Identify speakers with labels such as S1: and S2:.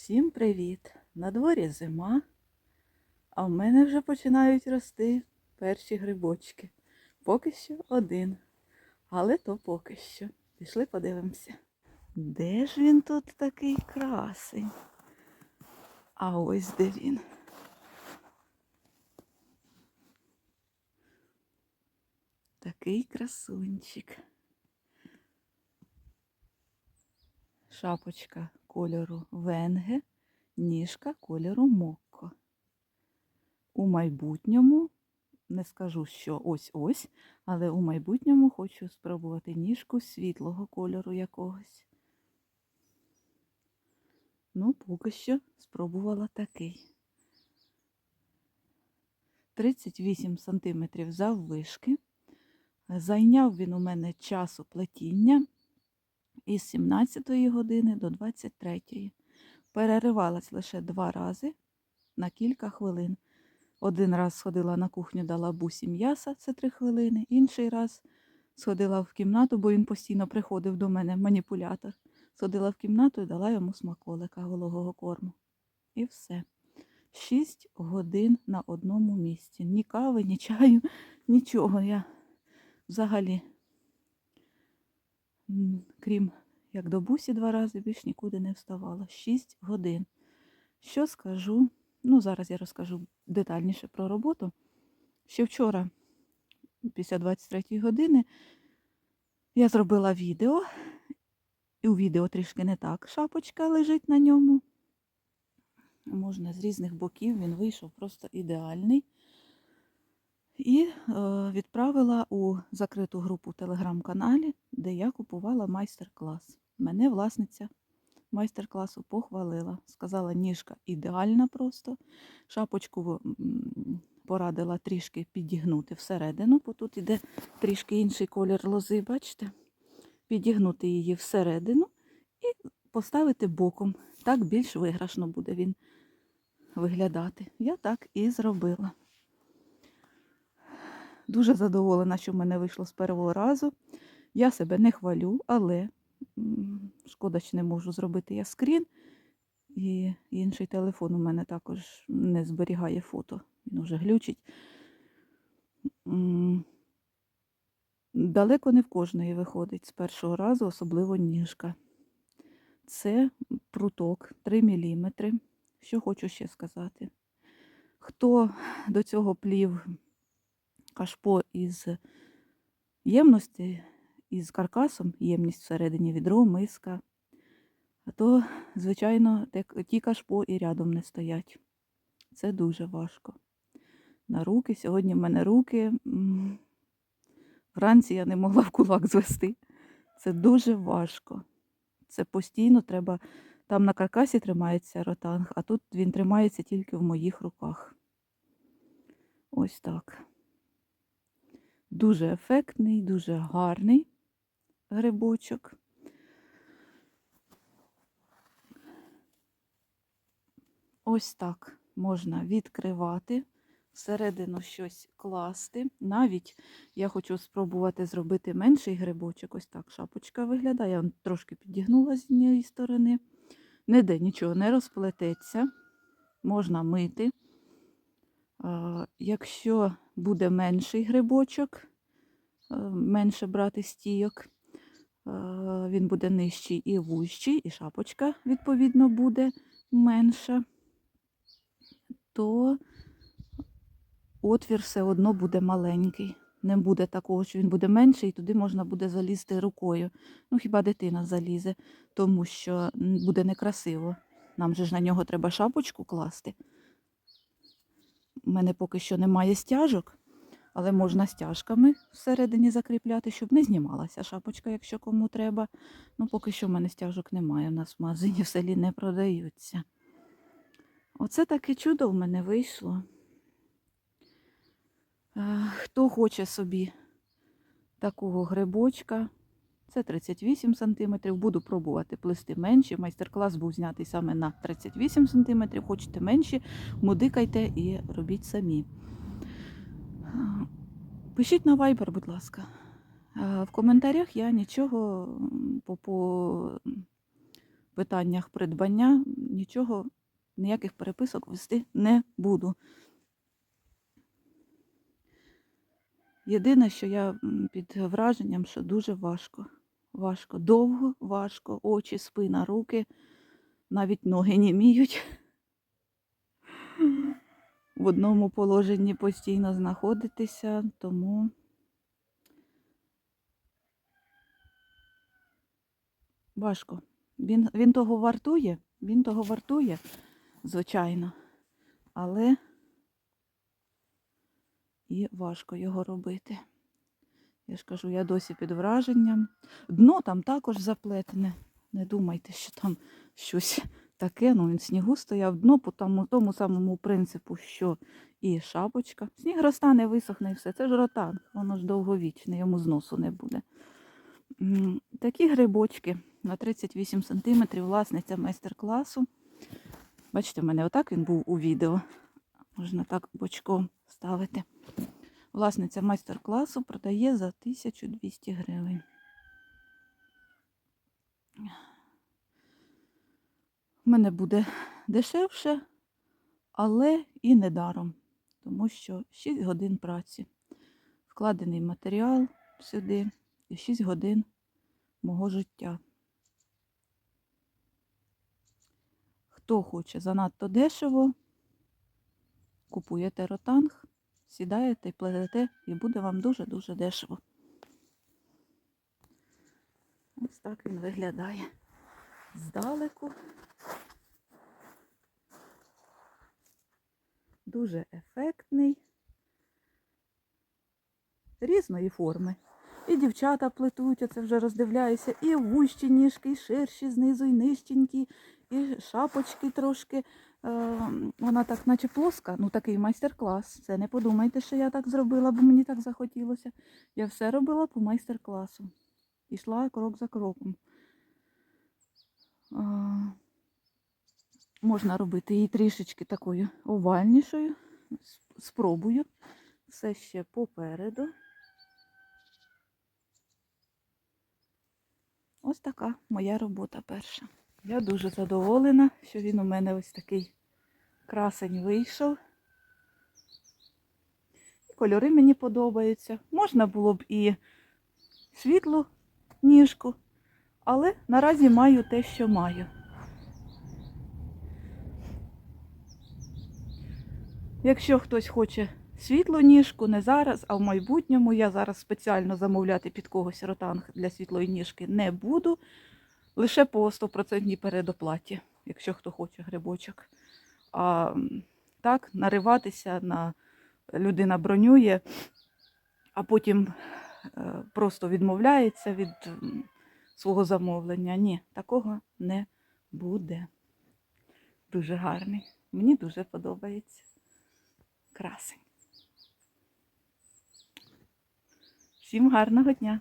S1: Всім привіт! На дворі зима, а в мене вже починають рости перші грибочки. Поки що один, але то поки що. Пішли подивимося. Де ж він тут такий красень? А ось де він. Такий красунчик. Шапочка кольору венге, ніжка кольору мокко. У майбутньому, не скажу, що ось-ось, але у майбутньому хочу спробувати ніжку світлого кольору якогось. Ну, поки що спробувала такий. 38 см заввишки. Зайняв він у мене часу плетіння із 17 години до 23. Переривалась лише два рази на кілька хвилин. Один раз сходила на кухню, дала бусі м'яса, це три хвилини. Інший раз сходила в кімнату, бо він постійно приходив до мене, маніпулятор. Сходила в кімнату і дала йому смаколика вологого корму. І все. Шість годин на одному місці. Ні кави, ні чаю, нічого. Я взагалі крім як до бусі два рази, більш нікуди не вставала. Шість годин. Що скажу? Ну, зараз я розкажу детальніше про роботу. Ще вчора, після 23 години, я зробила відео, і у відео трішки не так шапочка лежить на ньому. Можна з різних боків, він вийшов просто ідеальний. І е, відправила у закриту групу в телеграм-каналі, де я купувала майстер-клас. Мене власниця майстер-класу похвалила. Сказала, ніжка ідеальна просто. Шапочку порадила трішки підігнути всередину, бо тут іде трішки інший колір лози, бачите? Підігнути її всередину і поставити боком. Так більш виграшно буде він виглядати. Я так і зробила. Дуже задоволена, що в мене вийшло з першого разу. Я себе не хвалю, але шкода, що не можу зробити я скрін. І інший телефон у мене також не зберігає фото. Він уже глючить. Далеко не в кожної виходить з першого разу, особливо ніжка. Це пруток 3 мм. Що хочу ще сказати. Хто до цього плів кашпо із ємності, із каркасом, ємність всередині відро, миска, а то, звичайно, ті кашпо і рядом не стоять. Це дуже важко. На руки, сьогодні в мене руки. Вранці я не могла в кулак звести. Це дуже важко. Це постійно треба. Там на каркасі тримається ротанг, а тут він тримається тільки в моїх руках. Ось так. Дуже ефектний, дуже гарний грибочок. Ось так можна відкривати, всередину щось класти. Навіть я хочу спробувати зробити менший грибочок. Ось так шапочка виглядає. Я трошки підігнула з однієї сторони. Ніде нічого не розплететься, можна мити. Якщо буде менший грибочок, е, менше брати стійок, е, він буде нижчий і вужчий, і шапочка, відповідно, буде менша, то отвір все одно буде маленький. Не буде такого, що він буде менший, і туди можна буде залізти рукою. Ну, хіба дитина залізе, тому що буде некрасиво. Нам же ж на нього треба шапочку класти. У мене поки що немає стяжок, але можна стяжками всередині закріпляти, щоб не знімалася шапочка, якщо кому треба. Ну, поки що в мене стяжок немає. У нас в магазині в селі не продаються. Оце таке чудо в мене вийшло. Е, Хто хоче собі такого грибочка, це 38 см. Буду пробувати плести менші. Майстер-клас був знятий саме на 38 см. Хочете менші, мудикайте і робіть самі. Пишіть на Viber, будь ласка. В коментарях я нічого по, по питаннях придбання нічого, ніяких переписок вести не буду. Єдине, що я під враженням, що дуже важко. Важко, довго, важко, очі, спина, руки, навіть ноги німіють. В одному положенні постійно знаходитися, тому важко. Він, він того вартує, він того вартує, звичайно, але і важко його робити. Я ж кажу, я досі під враженням. Дно там також заплетене. Не думайте, що там щось таке. Ну, він снігу стояв дно по тому, тому самому принципу, що і шапочка. Сніг розтане, висохне і все. Це ж ротан, воно ж довговічне, йому зносу не буде. Такі грибочки на 38 см, власниця майстер-класу. Бачите, в мене отак він був у відео. Можна так бочком ставити. Власниця майстер-класу продає за 1200 гривень. У мене буде дешевше, але і недаром, тому що 6 годин праці. Вкладений матеріал сюди і 6 годин мого життя. Хто хоче занадто дешево, купуєте ротанг, сідаєте і плетете, і буде вам дуже-дуже дешево. Ось так він виглядає здалеку. Дуже ефектний, різної форми. І дівчата плетуть, оце вже роздивляюся, і вущі ніжки, і ширші знизу, і нижченькі, і шапочки трошки. Е, вона так, наче плоска, ну такий майстер-клас. Це не подумайте, що я так зробила, бо мені так захотілося. Я все робила по майстер-класу. Ішла крок за кроком. Можна робити її трішечки такою овальнішою. Спробую. Все ще попереду. Ось така моя робота перша. Я дуже задоволена, що він у мене ось такий красень вийшов. І Кольори мені подобаються. Можна було б і світлу ніжку, але наразі маю те, що маю. Якщо хтось хоче світлу ніжку, не зараз, а в майбутньому, я зараз спеціально замовляти під когось ротанг для світлої ніжки не буду. Лише по 100% передоплаті, якщо хто хоче грибочок. А так, нариватися на людина бронює, а потім е, просто відмовляється від свого замовлення. Ні, такого не буде. Дуже гарний. Мені дуже подобається. Красень. Всім гарного дня!